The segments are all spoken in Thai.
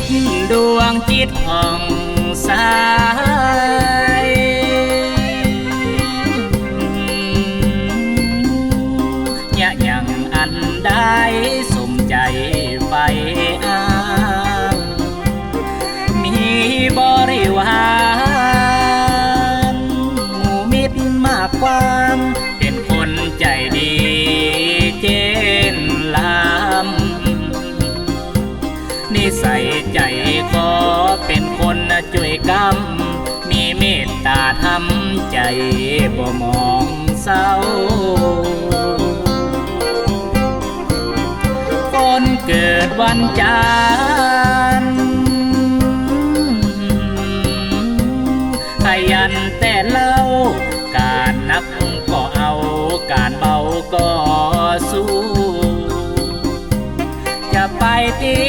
ดดวงจิตผ่องใส ทำใจบ่มองเศร้าคนเกิดวันจันทร์ขยันแต่เล่า การนักก็เอาการเบาก็สู้ จะไปที่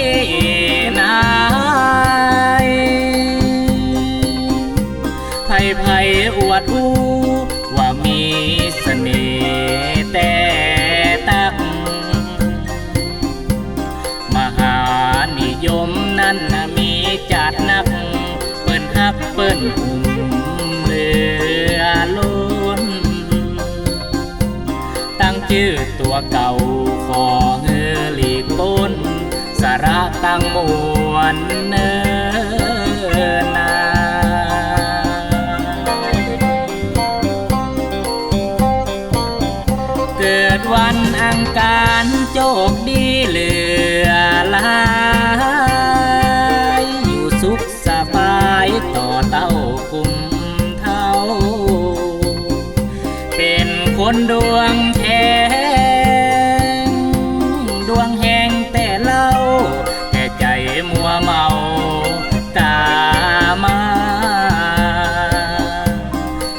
เปิ้นหุ่มเหลือล้น ตั้งชื่อตัวเก่าขอเฮอหลีกพ้น สาระตั้งมวลเนินาเกิดวันอังคารโชคดีเหลือหลา นคนดวงแข็งดวงแหงแต่เล่า แต่ใจมัวเมาตามา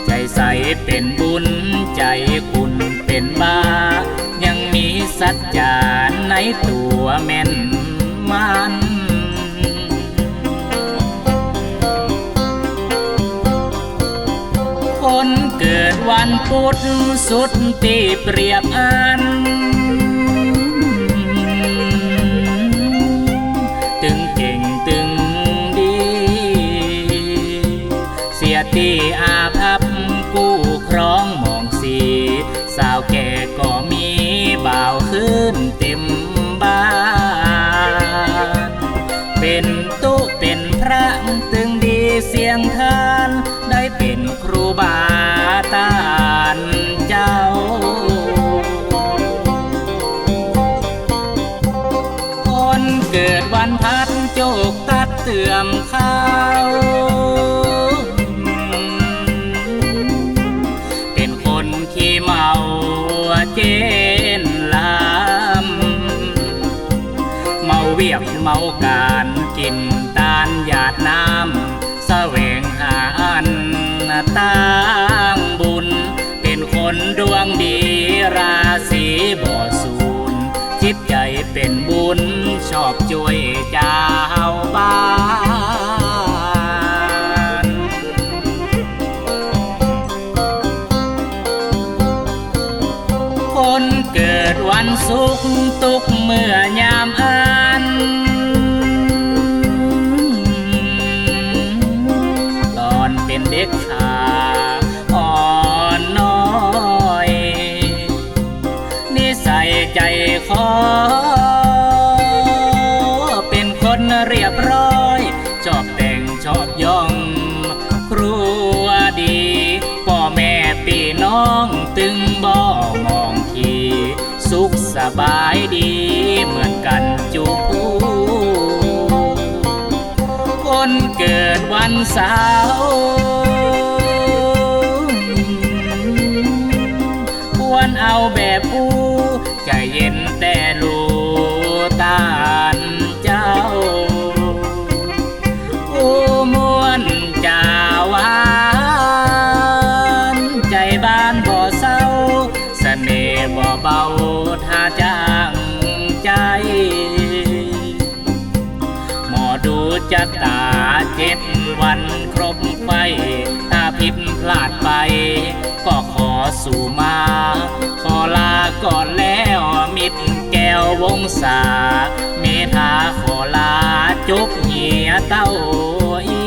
ใจใสเป็นบุญใจคุณเป็นบา ยังมีสัจจานในตัวแม่นมัน นเกิดวันพุธสุดที่เปรียบอัน ตึงเก่งตึงดี เสียที่อาภัพกู้ครองมองสี สาวแก่ก็มีบ่าวขึ้นเต็มบ้าน เป็นตุเป็นพระตึงดีเสียงทาน ตัดเตื่อมข้าวเป็นคนขี้เมาเจนลำเมาเวียบเมาการกินตาลหยาดน้ำแสวงหาอันต่างบุญ เป็นคนดวงดีราศีบ่อสูญจิตใจเป็นบุญชอบช่วยจ้า บ้านคนเกิดวันสุขตุกเมื่อยามอ่านตอนเป็นเด็กขาอ่อนน้อย นิสัยใจคอ สบายดีเหมือนกันจูบูคนเกิดวันเสาร์ ตาเจ็ดวันครบไป ถ้าผิดพลาดไป ก็ขอสู่มา ขอลาก่อนแล้วมิตรแก้ววงศา เมธาขอลาจุกเหียเต้าอี